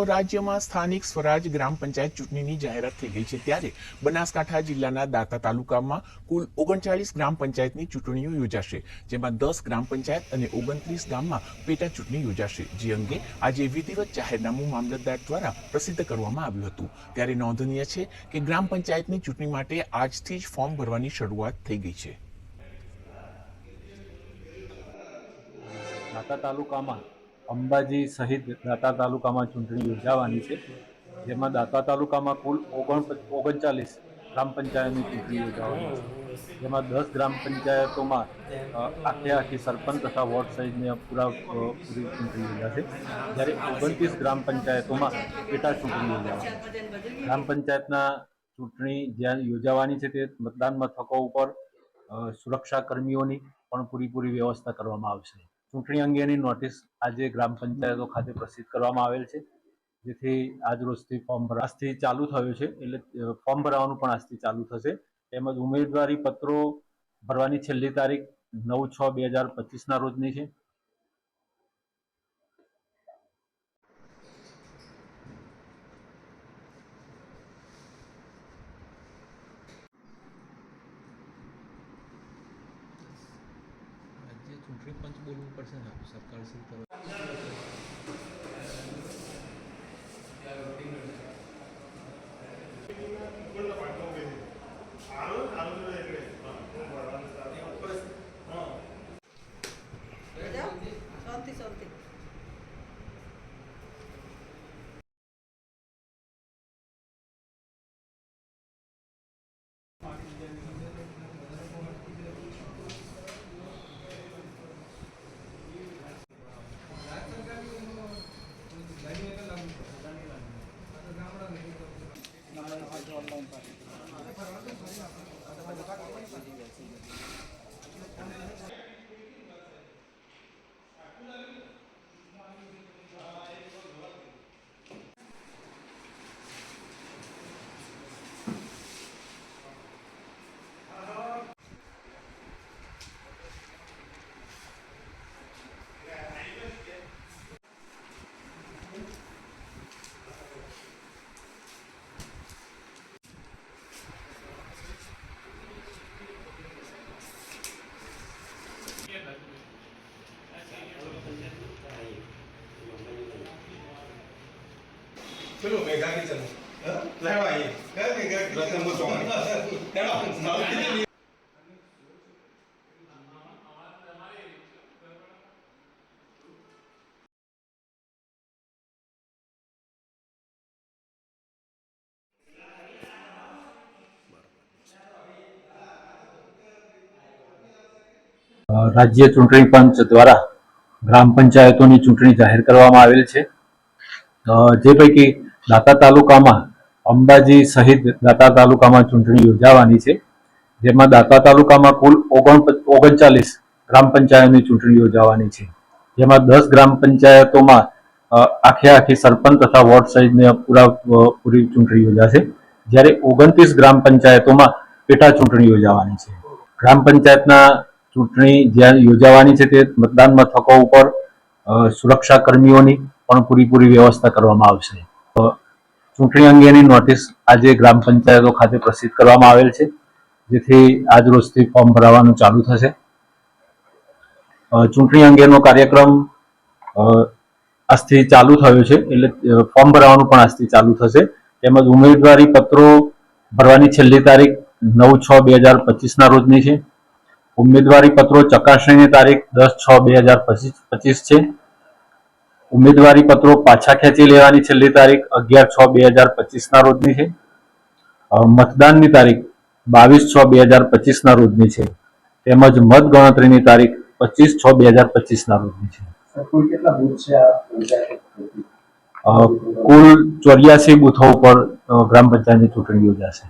રાજ્યમાં સ્થાનિક સ્વરાજ ગ્રામ પંચાયત ચૂંટણીની જાહેરાત થઈ ગઈ છે ત્યારે બનાસકાંઠા જિલ્લાના દાતા તાલુકામાં કુલ ઓગણચાળીસ ગ્રામ પંચાયતની ચૂંટણીઓ યોજાશે, જેમાં દસ ગ્રામ પંચાયત અને ઓગણત્રીસ ગામમાં પેટા ચૂંટણી યોજાશે, જે અંગે આજે વિધિવત જાહેરનામું મામલતદાર દ્વારા પ્રસિદ્ધ કરવામાં આવ્યું હતું. ત્યારે નોંધનીય છે કે ગ્રામ પંચાયતની ચૂંટણી માટે આજથી જ ફોર્મ ભરવાની શરૂઆત થઈ ગઈ છે. દાતા તાલુકામાં અંબાજી સહિત દાંતા તાલુકામાં ચૂંટણી યોજાવાની છે. જેમાં દાંતા તાલુકામાં કુલ ઓગણ ઓગણચાલીસ ગ્રામ પંચાયતની ચૂંટણી યોજાવાની છે. જેમાં દસ ગ્રામ પંચાયતોમાં આખે આખી સરપંચ તથા વોર્ડ સહિતની પૂરા પૂરી ચૂંટણી યોજાશે. જ્યારે ઓગણત્રીસ ગ્રામ પંચાયતોમાં પેટા ચૂંટણી યોજાવાની. ગ્રામ પંચાયતના ચૂંટણી જ્યાં યોજાવાની છે તે મતદાન મથકો ઉપર સુરક્ષા કર્મીઓની પણ પૂરેપૂરી વ્યવસ્થા કરવામાં આવશે. ચૂંટણી અંગેની નોટિસ આજે ગ્રામ પંચાયતો ખાતે પ્રસિદ્ધ કરવામાં આવેલ છે. જેથી આજ રોજથી ફોર્મ આજથી ચાલુ થયું છે. એટલે ફોર્મ ભરાવાનું પણ આજથી ચાલુ થશે. તેમજ ઉમેદવારી પત્રો ભરવાની છેલ્લી તારીખ નવ છ બે હજાર પચીસના રોજની છે રાજ્ય પંચ બોલવું પડશે ને સરકાર શ્રી તરફ શાંતિ પેલું મેઘા કિચન લેવા આવીએ કઈ મેઘા રતન ગોસ્વામી લેવા સાઉથ કિચન રાજ્ય ચૂંટણી પંચ દ્વારા ગ્રામ પંચાયતોની ચૂંટણી જાહેર કરવામાં આવેલ છે. જે પૈકી દાંતા તાલુકામાં અંબાજી સહિત દાતા તાલુકામાં ચૂંટણી યોજાવાની છે, જેમાં દાતા તાલુકામાં કુલ ઓગણ ઓગણચાલીસ ગ્રામ પંચાયતની ચૂંટણી યોજાવાની છે. જેમાં દસ ગ્રામ પંચાયતોમાં આખે આખી સરપંચ તથા વોર્ડ સહિતની પૂરા પૂરી ચૂંટણી યોજાશે, જ્યારે ઓગણત્રીસ ગ્રામ પંચાયતોમાં પેટા ચૂંટણી યોજાવાની છે. ગ્રામ પંચાયતના ચૂંટણી જ્યાં યોજાવાની છે તે મતદાન મથકો ઉપર સુરક્ષા કર્મીઓની પણ પૂરેપૂરી વ્યવસ્થા કરવામાં આવશે. ચૂંટણી અંગેની નોટિસ આજે ગ્રામ પંચાયતો ખાતે પ્રસિદ્ધ કરવામાં આવેલ છે, જેથી આજ રોજથી ફોર્મ ભરાવાનું ચાલુ થશે. ચૂંટણી અંગેનો કાર્યક્રમ આજથી ચાલુ થયો છે, એટલે ફોર્મ ભરાવાનું પણ આજથી ચાલુ થશે. તેમજ ઉમેદવારી પત્રો ભરવાની છેલ્લી તારીખ નવ છ બે હજાર પચીસના રોજની છે. ઉમેદવારી પત્રો ચકાસણીની તારીખ દસ છ બે હજાર પચીસ પચીસ છે. ઉમેદવારી પત્રો પાછા ખેંચી લેવાની છેલ્લી તારીખ અગિયાર છ બે હજાર પચીસના રોજની છે. મતદાનની તારીખ બાવીસ છ બે હજાર પચીસના રોજની છે. તેમજ મત ગણતરીની તારીખ પચીસ છ બે હજાર પચીસના રોજની છે. કુલ ચોર્યાસી બુથો ઉપર ગ્રામ પંચાયતની ચૂંટણી યોજાશે.